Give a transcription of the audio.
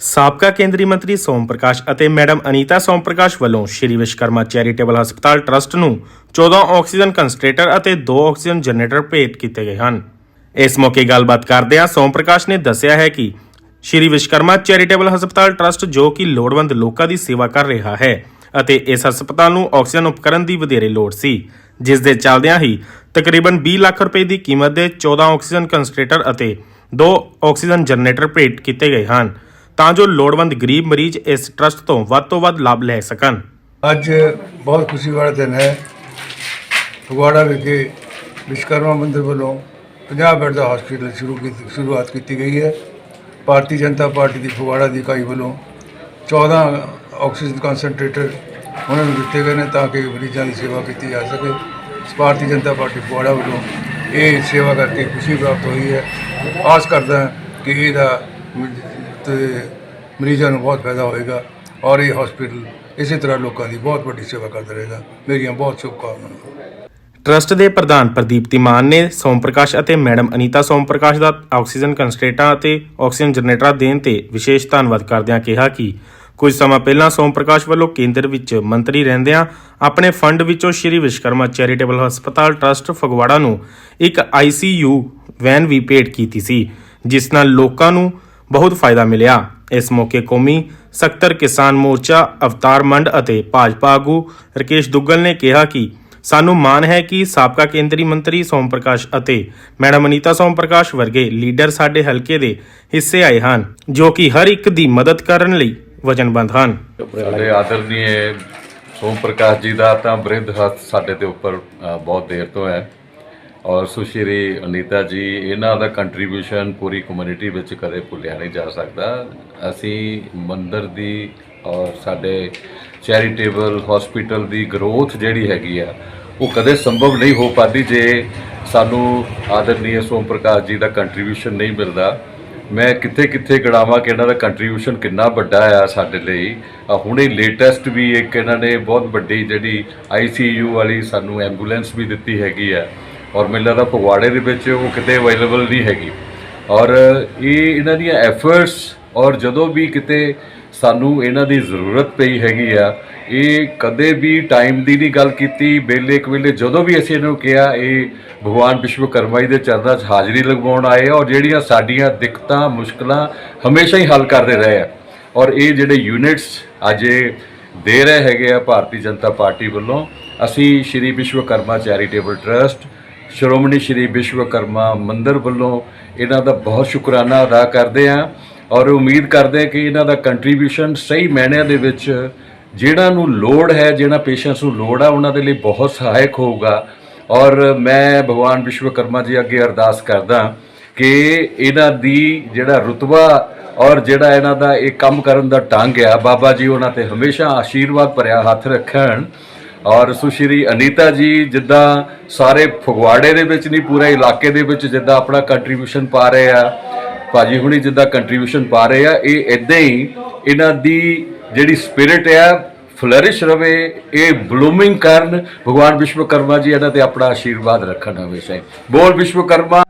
ਸਾਬਕਾ ਕੇਂਦਰੀ ਮੰਤਰੀ ਸੋਮ ਪ੍ਰਕਾਸ਼ ਅਤੇ ਮੈਡਮ ਅਨੀਤਾ ਸੋਮ ਪ੍ਰਕਾਸ਼ ਵੱਲੋਂ ਸ਼੍ਰੀ ਵਿਸ਼ਕਰਮਾ ਚੈਰੀਟੇਬਲ ਹਸਪਤਾਲ ਟਰਸਟ ਨੂੰ 14 ਆਕਸੀਜਨ ਕੰਸਟ੍ਰੇਟਰ ਅਤੇ 2 ਆਕਸੀਜਨ ਜਨਰੇਟਰ ਭੇਟ ਕੀਤੇ ਗਏ ਹਨ। ਇਸ ਮੌਕੇ ਗੱਲਬਾਤ ਕਰਦਿਆਂ ਸੋਮ ਪ੍ਰਕਾਸ਼ ਨੇ ਦੱਸਿਆ ਹੈ ਕਿ ਸ਼੍ਰੀ ਵਿਸ਼ਕਰਮਾ ਚੈਰੀਟੇਬਲ ਹਸਪਤਾਲ ਟਰਸਟ, ਜੋ ਕਿ ਲੋੜਵੰਦ ਲੋਕਾਂ ਦੀ ਸੇਵਾ ਕਰ ਰਿਹਾ ਹੈ ਅਤੇ ਇਸ ਹਸਪਤਾਲ ਨੂੰ ਆਕਸੀਜਨ ਉਪਕਰਨ ਦੀ ਵਧੇਰੇ ਲੋੜ ਸੀ, ਜਿਸ ਦੇ ਚੱਲਦਿਆਂ ਹੀ ਤਕਰੀਬਨ 20 ਲੱਖ ਰੁਪਏ ਦੀ ਕੀਮਤ ਦੇ 14 ਆਕਸੀਜਨ ਕੰਸਟ੍ਰੇਟਰ ਅਤੇ 2 ਆਕਸੀਜਨ ਜਨਰੇਟਰ ਭੇਟ ਕੀਤੇ ਗਏ ਹਨ। ਤਾਂ ਜੋ ਲੋੜਵੰਦ ਗਰੀਬ ਮਰੀਜ਼ ਇਸ ਟਰਸਟ ਤੋਂ ਵੱਧ ਤੋਂ ਵੱਧ ਲਾਭ ਲੈ ਸਕਣ। ਅੱਜ ਬਹੁਤ ਖੁਸ਼ੀ ਵਾਲਾ ਦਿਨ ਹੈ। ਫਗਵਾੜਾ ਵਿਖੇ ਵਿਸ਼ਵਕਰਮਾ ਮੰਦਿਰ ਵੱਲੋਂ 50 ਬੈੱਡ ਦਾ ਹਸਪੀਟਲ ਸ਼ੁਰੂ ਕੀਤੀ, ਸ਼ੁਰੂਆਤ ਕੀਤੀ ਗਈ ਹੈ। ਭਾਰਤੀ ਜਨਤਾ ਪਾਰਟੀ ਦੀ ਫਗਵਾੜਾ ਦੀ ਇਕਾਈ ਵੱਲੋਂ 14 ਆਕਸੀਜਨ ਕਨਸੈਂਟਰੇਟਰ ਉਹਨਾਂ ਨੂੰ ਦਿੱਤੇ ਗਏ ਨੇ ਤਾਂ ਕਿ ਮਰੀਜ਼ਾਂ ਦੀ ਸੇਵਾ ਕੀਤੀ ਜਾ ਸਕੇ। ਭਾਰਤੀ ਜਨਤਾ ਪਾਰਟੀ ਫਗਵਾੜਾ ਵੱਲੋਂ ਇਹ ਸੇਵਾ ਕਰਕੇ ਖੁਸ਼ੀ ਪ੍ਰਾਪਤ ਹੋਈ ਹੈ। ਆਸ ਕਰਦਾ ਕਿ ਇਹਦਾ ਮ- ਮਰੀਜ਼ਾਂ ਨੂੰ ਬਹੁਤ ਫਾਇਦਾ ਹੋਏਗਾ ਔਰ ਇਹ ਹਸਪੀਟਲ ਇਸੇ ਤਰ੍ਹਾਂ ਲੋਕਾਂ ਦੀ ਬਹੁਤ ਵੱਡੀ ਸੇਵਾ ਕਰਦਾ ਰਹੇਗਾ। ਮੇਰੀਆਂ ਬਹੁਤ ਸ਼ੁਭਕਾਮਨਾਵਾਂ। ਟਰਸਟ ਦੇ ਪ੍ਰਧਾਨ ਪ੍ਰਦੀਪ ਤਿਮਾਨ ਨੇ ਸੋਮ ਪ੍ਰਕਾਸ਼ ਅਤੇ ਮੈਡਮ ਅਨੀਤਾ ਸੋਮ ਪ੍ਰਕਾਸ਼ ਦਾ ਆਕਸੀਜਨ ਕੰਸਟ੍ਰੇਟਾਂ ਅਤੇ ਆਕਸੀਜਨ ਜਨਰੇਟਰ ਦੇਣ ਤੇ ਵਿਸ਼ੇਸ਼ ਧੰਨਵਾਦ ਕਰਦਿਆਂ ਕਿਹਾ ਕਿ ਕੁਝ ਸਮਾਂ ਪਹਿਲਾਂ ਸੋਮ ਪ੍ਰਕਾਸ਼ ਵੱਲੋਂ ਕੇਂਦਰ ਵਿੱਚ ਮੰਤਰੀ ਰਹਿੰਦਿਆਂ ਆਪਣੇ ਫੰਡ ਵਿੱਚੋਂ ਸ਼੍ਰੀ ਵਿਸ਼ਕਰਮਾ ਚੈਰੀਟੇਬਲ ਹਸਪਤਾਲ ਟਰਸਟ ਫਗਵਾੜਾ ਨੂੰ ਇੱਕ ਆਈਸੀਯੂ ਵੈਨ ਵੀ ਭੇਟ ਕੀਤੀ ਸੀ, ਜਿਸ ਨਾਲ ਲੋਕਾਂ ਨੂੰ ਬਹੁਤ ਫਾਇਦਾ ਮਿਲਿਆ। ਇਸ ਮੌਕੇ ਕੌਮੀ ਸਖਤਰ ਕਿਸਾਨ ਮੋਰਚਾ, ਅਵਤਾਰ ਮੰਡ ਅਤੇ ਭਾਜਪਾ ਆਗੂ ਰਕੇਸ਼ ਦੁੱਗਲ ਨੇ ਕਿਹਾ ਕਿ ਸਾਨੂੰ ਮਾਣ ਹੈ ਕਿ ਸਾਬਕਾ ਕੇਂਦਰੀ ਮੰਤਰੀ ਸੋਮ ਪ੍ਰਕਾਸ਼ ਅਤੇ ਮੈਡਮ ਅਨੀਤਾ ਸੋਮ ਪ੍ਰਕਾਸ਼ ਵਰਗੇ ਲੀਡਰ ਸਾਡੇ ਹਲਕੇ ਦੇ ਹਿੱਸੇ ਆਏ ਹਨ, ਜੋ ਕਿ ਹਰ ਇੱਕ ਦੀ ਮਦਦ ਕਰਨ ਲਈ ਵਚਨਬੱਧ ਹਨ। ਸਾਡੇ ਆਦਰਨੀਏ ਸੋਮ ਪ੍ਰਕਾਸ਼ ਜੀ ਦਾ ਤਾਂ ਬ੍ਰਿਧ ਹੱਥ ਸਾਡੇ ਤੇ ਉੱਪਰ ਬਹੁਤ ਦੇਰ ਤੋਂ ਹੈ। ਔਰ ਸੁਸ਼ਰੀ ਅਨੀਤਾ ਜੀ, ਇਹਨਾਂ ਦਾ ਕੰਟਰੀਬਿਊਸ਼ਨ ਪੂਰੀ ਕਮਿਊਨਿਟੀ ਵਿੱਚ ਕਦੇ ਭੁੱਲਿਆ ਨਹੀਂ ਜਾ ਸਕਦਾ। ਅਸੀਂ ਮੰਦਰ ਦੀ ਔਰ ਸਾਡੇ ਚੈਰੀਟੇਬਲ ਹਸਪੀਟਲ ਦੀ ਗਰੋਥ ਜਿਹੜੀ ਹੈਗੀ ਆ, ਉਹ ਕਦੇ ਸੰਭਵ ਨਹੀਂ ਹੋ ਪਾਦੀ ਜੇ ਸਾਨੂੰ ਆਦਰਨੀਏ ਸੋਮ ਪ੍ਰਕਾਸ਼ ਜੀ ਦਾ ਕੰਟਰੀਬਿਊਸ਼ਨ ਨਹੀਂ ਮਿਲਦਾ। ਮੈਂ ਕਿੱਥੇ ਕਿੱਥੇ ਗੜਾਵਾਂ ਕਿ ਇਹਨਾਂ ਦਾ ਕੰਟਰੀਬਿਊਸ਼ਨ ਕਿੰਨਾ ਵੱਡਾ ਆ ਸਾਡੇ ਲਈ। ਹੁਣੇ ਲੇਟੈਸਟ ਵੀ ਇੱਕ ਇਹਨਾਂ ਨੇ ਬਹੁਤ ਵੱਡੀ ਜਿਹੜੀ ਆਈਸੀਯੂ ਵਾਲੀ ਸਾਨੂੰ ਐਂਬੂਲੈਂਸ ਵੀ ਦਿੱਤੀ ਹੈਗੀ ਆ। ਔਰ ਮੈਨੂੰ ਲੱਗਦਾ ਫਗਵਾੜੇ ਦੇ ਵਿੱਚ ਉਹ ਕਿਤੇ ਅਵੇਲੇਬਲ ਨਹੀਂ ਹੈਗੀ। ਔਰ ਇਹ ਇਹਨਾਂ ਦੀਆਂ ਐਫਰਟਸ ਔਰ ਜਦੋਂ ਵੀ ਕਿਤੇ ਸਾਨੂੰ ਇਹਨਾਂ ਦੀ ਜ਼ਰੂਰਤ ਪਈ ਹੈਗੀ ਆ, ਇਹ ਕਦੇ ਵੀ ਟਾਈਮ ਦੀ ਨਹੀਂ ਗੱਲ ਕੀਤੀ। ਵੇਲੇ ਇੱਕ ਵੇਲੇ ਜਦੋਂ ਵੀ ਅਸੀਂ ਇਹਨੂੰ ਕਿਹਾ, ਇਹ ਭਗਵਾਨ ਵਿਸ਼ਵਕਰਮਾ ਜੀ ਦੇ ਚਰਨਾਂ 'ਚ ਹਾਜ਼ਰੀ ਲਗਵਾਉਣ ਆਏ ਔਰ ਜਿਹੜੀਆਂ ਸਾਡੀਆਂ ਦਿੱਕਤਾਂ, ਮੁਸ਼ਕਲਾਂ ਹਮੇਸ਼ਾ ਹੀ ਹੱਲ ਕਰਦੇ ਰਹੇ ਆ। ਔਰ ਇਹ ਜਿਹੜੇ ਯੂਨਿਟਸ ਅੱਜ ਦੇ ਰਹੇ ਹੈਗੇ ਆ ਭਾਰਤੀ ਜਨਤਾ ਪਾਰਟੀ ਵੱਲੋਂ, ਅਸੀਂ ਸ਼੍ਰੀ ਵਿਸ਼ਵਕਰਮਾ ਚੈਰੀਟੇਬਲ ਟਰਸਟ ਸ਼੍ਰੋਮਣੀ ਸ਼੍ਰੀ ਵਿਸ਼ਵਕਰਮਾ ਮੰਦਿਰ ਵੱਲੋਂ ਇਹਨਾਂ ਦਾ ਬਹੁਤ ਸ਼ੁਕਰਾਨਾ ਅਦਾ ਕਰਦੇ ਹਾਂ ਔਰ ਉਮੀਦ ਕਰਦੇ ਹਾਂ ਕਿ ਇਹਨਾਂ ਦਾ ਕੰਟਰੀਬਿਊਸ਼ਨ ਸਹੀ ਮਾਇਨਿਆਂ ਦੇ ਵਿੱਚ ਜਿਹੜਾ ਨੂੰ ਲੋੜ ਹੈ ਜਿਹੜਾ ਪੇਸ਼ੈਂਟਸ ਨੂੰ ਲੋੜ ਆ, ਉਹਨਾਂ ਦੇ ਲਈ ਬਹੁਤ ਸਹਾਇਕ ਹੋਊਗਾ। ਔਰ ਮੈਂ ਭਗਵਾਨ ਵਿਸ਼ਵਕਰਮਾ ਜੀ ਅੱਗੇ ਅਰਦਾਸ ਕਰਦਾ ਕਿ ਇਹਨਾਂ ਦੀ ਜਿਹੜਾ ਰੁਤਬਾ ਔਰ ਜਿਹੜਾ ਇਹਨਾਂ ਦਾ ਇਹ ਕੰਮ ਕਰਨ ਦਾ ਢੰਗ ਆ, ਬਾਬਾ ਜੀ ਉਹਨਾਂ ਤੇ ਹਮੇਸ਼ਾ ਆਸ਼ੀਰਵਾਦ ਭਰਿਆ ਹੱਥ ਰੱਖਣ। ਔਰ ਸੁਸ਼ਰੀ ਅਨੀਤਾ ਜੀ ਜਿੱਦਾਂ ਸਾਰੇ ਫਗਵਾੜੇ ਦੇ ਵਿੱਚ ਨਹੀਂ, ਪੂਰੇ ਇਲਾਕੇ ਦੇ ਵਿੱਚ ਜਿੱਦਾਂ ਆਪਣਾ ਕੰਟਰੀਬਿਊਸ਼ਨ ਪਾ ਰਹੇ ਆ। ਭਾਜੀ ਹੁਣੀ ਜਿੱਦਾਂ ਕੰਟਰੀਬਿਊਸ਼ਨ ਪਾ ਰਹੇ ਆ, ਇਹ ਇਦਾਂ ਹੀ ਇਹਨਾਂ ਦੀ ਜਿਹੜੀ ਸਪਿਰਿਟ ਆ ਫਲਰਿਸ਼ ਰਵੇ, ਇਹ ਬਲੂਮਿੰਗ ਕਰਨ। ਭਗਵਾਨ ਵਿਸ਼ਵਕਰਮਾ ਜੀ ਇਹਨਾਂ ਤੇ ਆਪਣਾ ਆਸ਼ੀਰਵਾਦ ਰੱਖਣ ਹਮੇਸ਼ਾ ਬੋਲ ਵਿਸ਼ਵਕਰਮਾ।